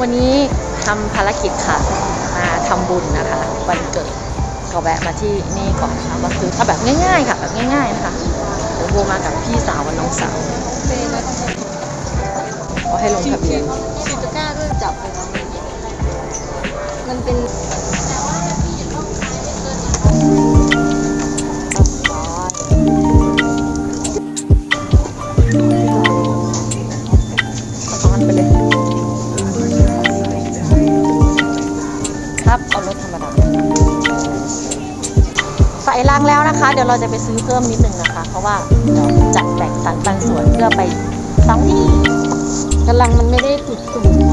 วันนี้ทำภารกิจค่ะ มาทำบุญนะคะวันเกิดก็แวะมาที่นี่ก่อนค่ะก็คือถ้าแบบง่ายๆค่ะ แบบง่ายๆนะคะเดี๋ยวโบมากับพี่สาวกับน้องสาวก็ให้ลงทะเบียน ครับ เอารถธรรมดา ใส่ลังแล้วนะคะ เดี๋ยวเราจะไปซื้อเพิ่มนิดนึงนะคะ เพราะว่าเดี๋ยวจัดแบ่งสรรบางส่วนเพื่อไปสองที่กำลังมันไม่ได้ตุดสูง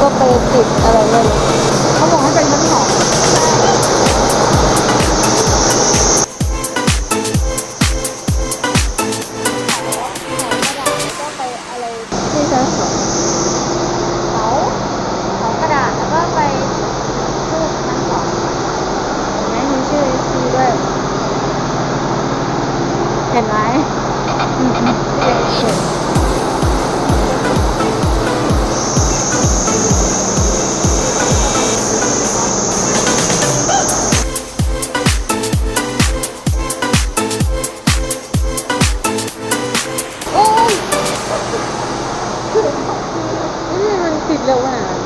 ก็ไปติดอะไรเลย มันติดเร็วขนาดนั้น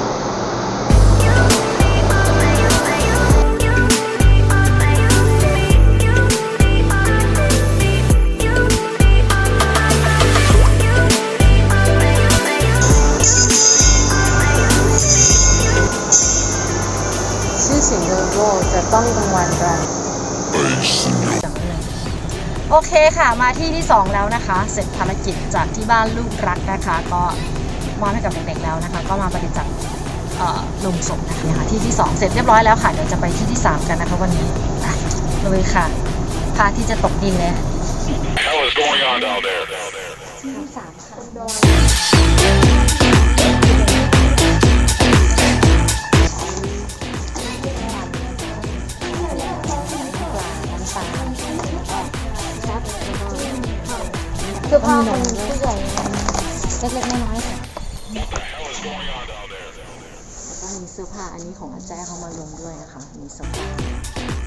ชื่อเสียงโลโก้จะต้องกังวานกันโอเคค่ะ มาที่ที่ 2 แล้วนะคะ เสร็จภารกิจจากที่บ้านลูกรักนะคะ ก็ มอบให้กับเด็กๆแล้วนะคะ ก็มาบริจาคเอ่อลงศพนะคะที่ที่ 2 เสร็จเรียบร้อยแล้วค่ะ เดี๋ยวจะไปที่ที่ 3 กันนะคะวันนี้อะเลยค่ะพระอาที่จะตกดินเลย hell is going on down there? ที่สามค่ะเสื้อผ้าคนผู้ใหญ่เล็กๆน้อยๆค่ะ แล้วก็มีเสื้อผ้าอันนี้ของอาแจ้เขามาลงด้วยนะคะ มีเสื้อผ้า